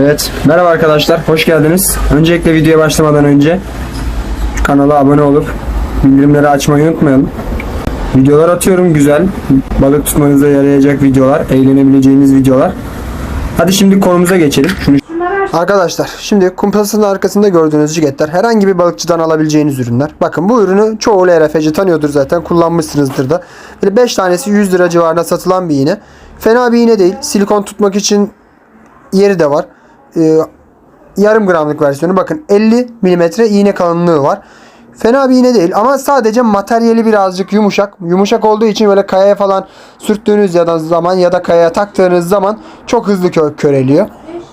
Evet, merhaba arkadaşlar, hoş geldiniz. Öncelikle videoya başlamadan önce kanala abone olup bildirimleri açmayı unutmayalım. Videolar atıyorum güzel, balık tutmanıza yarayacak videolar, eğlenebileceğiniz videolar. Hadi şimdi konumuza geçelim. Şunu Arkadaşlar şimdi kumpasın arkasında gördüğünüz jigetler herhangi bir balıkçıdan alabileceğiniz ürünler. Bakın bu ürünü çoğu LRF'ci tanıyordur zaten kullanmışsınızdır da. Böyle 5 tanesi 100 lira civarında satılan bir iğne. Fena bir iğne değil. Silikon tutmak için yeri de var. Ee, yarım gramlık versiyonu. Bakın 50 milimetre iğne kalınlığı var. Fena bir iğne değil ama sadece materyali birazcık yumuşak. Yumuşak olduğu için böyle kayaya falan sürttüğünüz ya da zaman ya da kayaya taktığınız zaman çok hızlı kö- köreliyor.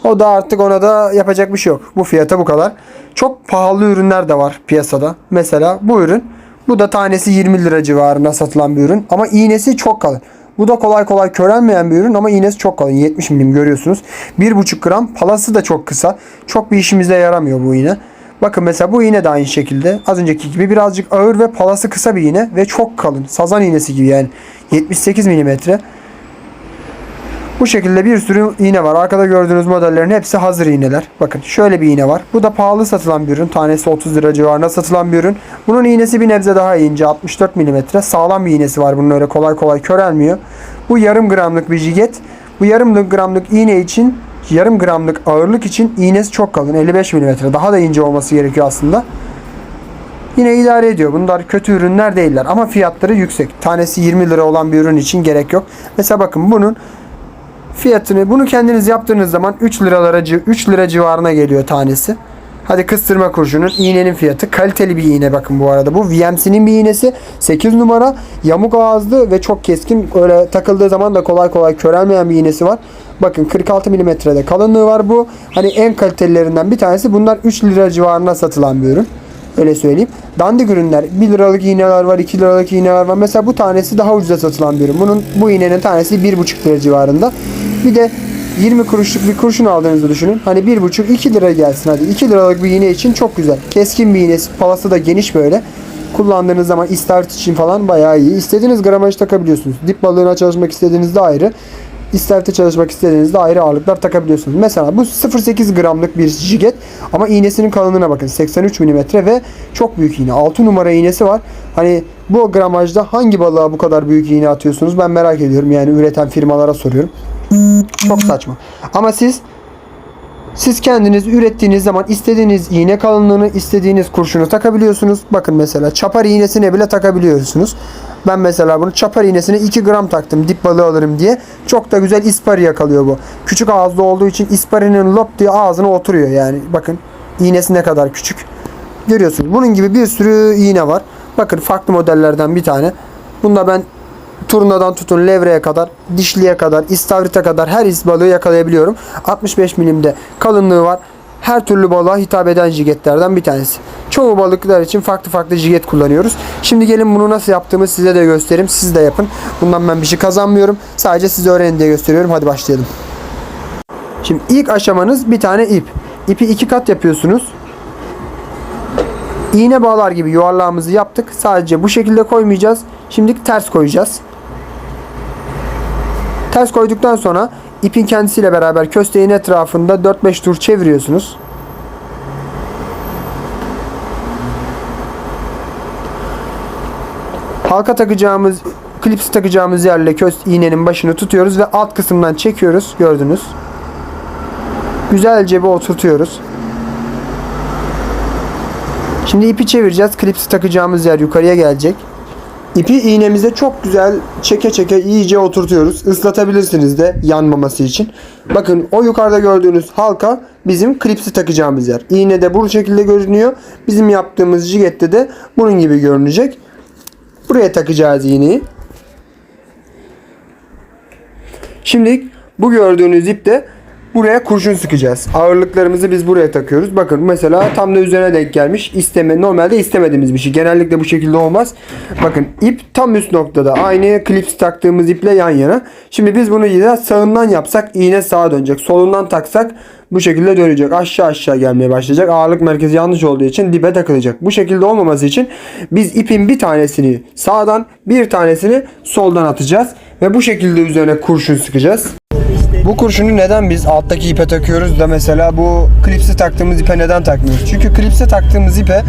O da artık ona da yapacak bir şey yok. Bu fiyata bu kadar. Çok pahalı ürünler de var piyasada. Mesela bu ürün. Bu da tanesi 20 lira civarında satılan bir ürün. Ama iğnesi çok kalın. Bu da kolay kolay körelmeyen bir ürün ama iğnesi çok kalın. 70 milim görüyorsunuz. 1,5 gram. Palası da çok kısa. Çok bir işimize yaramıyor bu iğne. Bakın mesela bu iğne de aynı şekilde. Az önceki gibi birazcık ağır ve palası kısa bir iğne ve çok kalın. Sazan iğnesi gibi yani. 78 milimetre. Bu şekilde bir sürü iğne var. Arkada gördüğünüz modellerin hepsi hazır iğneler. Bakın şöyle bir iğne var. Bu da pahalı satılan bir ürün. Tanesi 30 lira civarında satılan bir ürün. Bunun iğnesi bir nebze daha ince. 64 mm. Sağlam bir iğnesi var. Bunun öyle kolay kolay körelmiyor. Bu yarım gramlık bir jiget. Bu yarım gramlık iğne için yarım gramlık ağırlık için iğnesi çok kalın. 55 mm. Daha da ince olması gerekiyor aslında. Yine idare ediyor. Bunlar kötü ürünler değiller ama fiyatları yüksek. Tanesi 20 lira olan bir ürün için gerek yok. Mesela bakın bunun fiyatını bunu kendiniz yaptığınız zaman 3 liralara 3 lira civarına geliyor tanesi. Hadi kıstırma kurşunun iğnenin fiyatı kaliteli bir iğne bakın bu arada. Bu VMC'nin bir iğnesi 8 numara yamuk ağızlı ve çok keskin öyle takıldığı zaman da kolay kolay körelmeyen bir iğnesi var. Bakın 46 milimetrede kalınlığı var bu. Hani en kalitelilerinden bir tanesi. Bunlar 3 lira civarına satılan bir ürün. Öyle söyleyeyim. Dandik ürünler 1 liralık iğneler var, 2 liralık iğneler var. Mesela bu tanesi daha ucuza satılan bir ürün. Bunun bu iğnenin tanesi 1,5 lira civarında. Bir de 20 kuruşluk bir kurşun aldığınızı düşünün. Hani 1,5-2 lira gelsin hadi. 2 liralık bir iğne için çok güzel. Keskin bir iğnesi. Palası da geniş böyle. Kullandığınız zaman istavrit için falan bayağı iyi. İstediğiniz gramaj takabiliyorsunuz. Dip balığına çalışmak istediğinizde ayrı. İstavrit'e çalışmak istediğinizde ayrı ağırlıklar takabiliyorsunuz. Mesela bu 0.8 gramlık bir jiget ama iğnesinin kalınlığına bakın. 83 mm ve çok büyük iğne. 6 numara iğnesi var. Hani bu gramajda hangi balığa bu kadar büyük iğne atıyorsunuz ben merak ediyorum. Yani üreten firmalara soruyorum. Çok saçma. Ama siz siz kendiniz ürettiğiniz zaman istediğiniz iğne kalınlığını, istediğiniz kurşunu takabiliyorsunuz. Bakın mesela çapar iğnesine bile takabiliyorsunuz. Ben mesela bunu çapar iğnesine 2 gram taktım dip balığı alırım diye. Çok da güzel ispari yakalıyor bu. Küçük ağızlı olduğu için isparinin lop diye ağzına oturuyor yani. Bakın iğnesi ne kadar küçük. Görüyorsunuz. Bunun gibi bir sürü iğne var. Bakın farklı modellerden bir tane. Bunda ben turnadan tutun levreye kadar, dişliye kadar, istavrite kadar her is balığı yakalayabiliyorum. 65 milimde kalınlığı var. Her türlü balığa hitap eden jigetlerden bir tanesi. Çoğu balıklar için farklı farklı jiget kullanıyoruz. Şimdi gelin bunu nasıl yaptığımı size de göstereyim. Siz de yapın. Bundan ben bir şey kazanmıyorum. Sadece size öğrenin diye gösteriyorum. Hadi başlayalım. Şimdi ilk aşamanız bir tane ip. İpi iki kat yapıyorsunuz. İğne bağlar gibi yuvarlağımızı yaptık. Sadece bu şekilde koymayacağız. Şimdi ters koyacağız. Ters koyduktan sonra ipin kendisiyle beraber kösteğin etrafında 4-5 tur çeviriyorsunuz. Halka takacağımız, klips takacağımız yerle köst iğnenin başını tutuyoruz ve alt kısımdan çekiyoruz. Gördünüz. Güzelce bir oturtuyoruz. Şimdi ipi çevireceğiz. Klipsi takacağımız yer yukarıya gelecek. İpi iğnemize çok güzel çeke çeke iyice oturtuyoruz. Islatabilirsiniz de yanmaması için. Bakın o yukarıda gördüğünüz halka bizim klipsi takacağımız yer. İğne de bu şekilde görünüyor. Bizim yaptığımız jigette de bunun gibi görünecek. Buraya takacağız iğneyi. Şimdi bu gördüğünüz ip de buraya kurşun sıkacağız. Ağırlıklarımızı biz buraya takıyoruz. Bakın mesela tam da üzerine denk gelmiş. İsteme, normalde istemediğimiz bir şey. Genellikle bu şekilde olmaz. Bakın ip tam üst noktada. Aynı klips taktığımız iple yan yana. Şimdi biz bunu ya sağından yapsak iğne sağa dönecek. Solundan taksak bu şekilde dönecek. Aşağı aşağı gelmeye başlayacak. Ağırlık merkezi yanlış olduğu için dibe takılacak. Bu şekilde olmaması için biz ipin bir tanesini sağdan bir tanesini soldan atacağız. Ve bu şekilde üzerine kurşun sıkacağız. Bu kurşunu neden biz alttaki ipe takıyoruz da mesela bu klipsi taktığımız ipe neden takmıyoruz? Çünkü klipse taktığımız ipe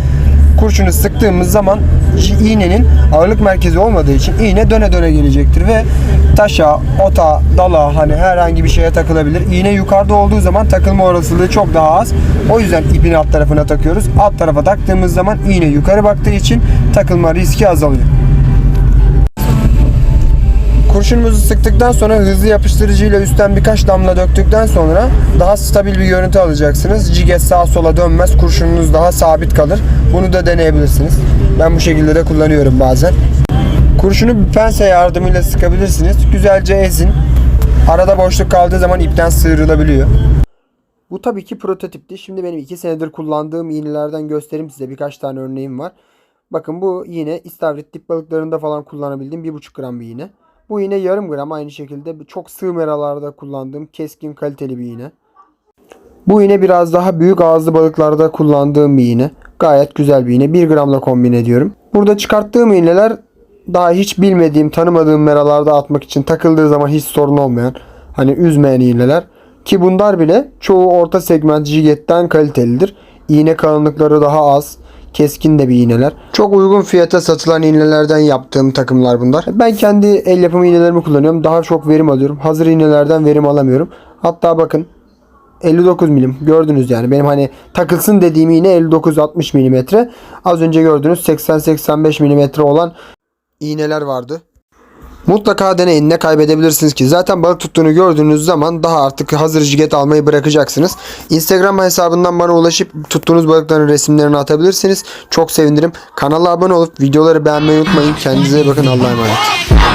kurşunu sıktığımız zaman iğnenin ağırlık merkezi olmadığı için iğne döne döne gelecektir ve taşa, ota, dala hani herhangi bir şeye takılabilir. İğne yukarıda olduğu zaman takılma olasılığı çok daha az. O yüzden ipin alt tarafına takıyoruz. Alt tarafa taktığımız zaman iğne yukarı baktığı için takılma riski azalıyor. Kurşunumuzu sıktıktan sonra hızlı yapıştırıcıyla üstten birkaç damla döktükten sonra daha stabil bir görüntü alacaksınız. Ciget sağa sola dönmez. Kurşununuz daha sabit kalır. Bunu da deneyebilirsiniz. Ben bu şekilde de kullanıyorum bazen. Kurşunu bir pense yardımıyla sıkabilirsiniz. Güzelce ezin. Arada boşluk kaldığı zaman ipten sıyrılabiliyor. Bu tabii ki prototipti. Şimdi benim 2 senedir kullandığım iğnelerden göstereyim size. Birkaç tane örneğim var. Bakın bu iğne istavrit dip balıklarında falan kullanabildiğim 1,5 gram bir iğne. Bu iğne yarım gram aynı şekilde çok sığ meralarda kullandığım keskin kaliteli bir iğne. Bu iğne biraz daha büyük ağızlı balıklarda kullandığım bir iğne. Gayet güzel bir iğne. 1 gramla kombin ediyorum. Burada çıkarttığım iğneler daha hiç bilmediğim, tanımadığım meralarda atmak için takıldığı zaman hiç sorun olmayan, hani üzmeyen iğneler. Ki bunlar bile çoğu orta segment jigetten kalitelidir. İğne kalınlıkları daha az. Keskin de bir iğneler. Çok uygun fiyata satılan iğnelerden yaptığım takımlar bunlar. Ben kendi el yapımı iğnelerimi kullanıyorum. Daha çok verim alıyorum. Hazır iğnelerden verim alamıyorum. Hatta bakın 59 milim gördünüz yani benim hani takılsın dediğim iğne 59-60 milimetre. Az önce gördüğünüz 80-85 milimetre olan iğneler vardı. Mutlaka deneyin ne kaybedebilirsiniz ki. Zaten balık tuttuğunu gördüğünüz zaman daha artık hazır jiget almayı bırakacaksınız. Instagram hesabından bana ulaşıp tuttuğunuz balıkların resimlerini atabilirsiniz. Çok sevinirim. Kanala abone olup videoları beğenmeyi unutmayın. Kendinize bakın. Allah'a emanet.